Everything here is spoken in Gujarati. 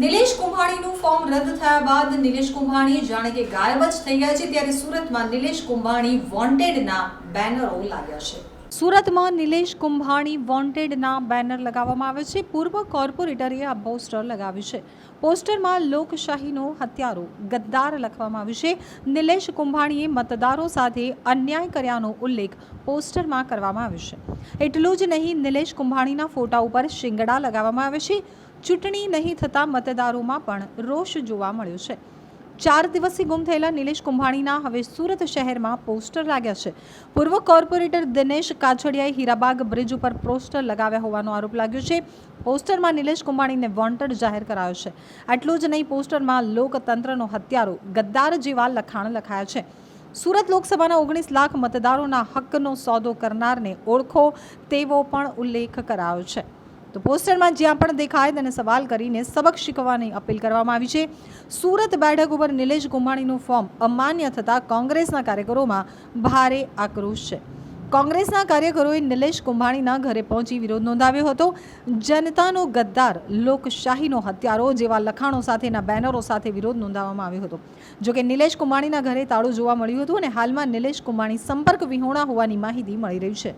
નિલેશ કુંભાણીનું ફોર્મ રદ થયા બાદ નિલેશ કુંભાણી જાણે કે ગાયબ જ થઈ ગયા છે, ત્યારે સુરતમાં નિલેશ કુંભાણી વોન્ટેડના બેનરો લાગ્યા છે. સુરતમાં નિલેશ કુંભાણી વોન્ટેડના બેનર લગાવવામાં આવે છે. પૂર્વ કોર્પોરેટરે આ પોસ્ટર લગાવ્યું છે. પોસ્ટરમાં લોકશાહીનો હત્યારો ગદ્દાર લખવામાં આવ્યું છે. નિલેશ કુંભાણીએ મતદારો સાથે અન્યાય કર્યાનો ઉલ્લેખ પોસ્ટરમાં કરવામાં આવ્યો છે. એટલું જ નહીં, નિલેશ કુંભાણીના ફોટા ઉપર શિંગડા લગાવવામાં આવે છે. ચૂંટણી નહીં થતાં મતદારોમાં પણ રોષ જોવા મળ્યો છે. ચાર દિવસથી ગુમ થયેલા નિલેશ કુંભાણીના હવે સુરત શહેરમાં પોસ્ટર લાગ્યા છે. પૂર્વ કોર્પોરેટર દિનેશ કાછડિયાએ હીરાબાગ બ્રિજ ઉપર પોસ્ટર લગાવ્યા હોવાનો આરોપ લાગ્યો છે. પોસ્ટરમાં નિલેશ કુંભાણીને વોન્ટેડ જાહેર કરાયો છે. આટલું જ નહીં, પોસ્ટરમાં લોકતંત્રનો હત્યારો, ગદ્દાર જેવા લખાણ લખાયા છે. સુરત લોકસભાના ઓગણીસ લાખ મતદારોના હકનો સોદો કરનારને ઓળખો તેવો પણ ઉલ્લેખ કરાયો છે. તો પોસ્ટરમાં જ્યાં પણ દેખાય તેને સવાલ કરીને સબક શીખવવાની અપીલ કરવામાં આવી છે. સુરત બેઠક ઉપર નિલેશ કુંભાણીનું ફોર્મ અમાન્ય થતાં કોંગ્રેસના કાર્યકરોમાં ભારે આક્રોશ છે. કોંગ્રેસના કાર્યકરોએ નિલેશ કુંભાણીના ઘરે પહોંચી વિરોધ નોંધાવ્યો હતો. જનતાનો ગદ્દાર, લોકશાહીનો હત્યારો જેવા લખાણો સાથેના બેનરો સાથે વિરોધ નોંધાવવામાં આવ્યો હતો. જોકે નિલેશ કુંભાણીના ઘરે તાળું જોવા મળ્યું હતું અને હાલમાં નિલેશ કુંભાણી સંપર્ક વિહોણા હોવાની માહિતી મળી રહી છે.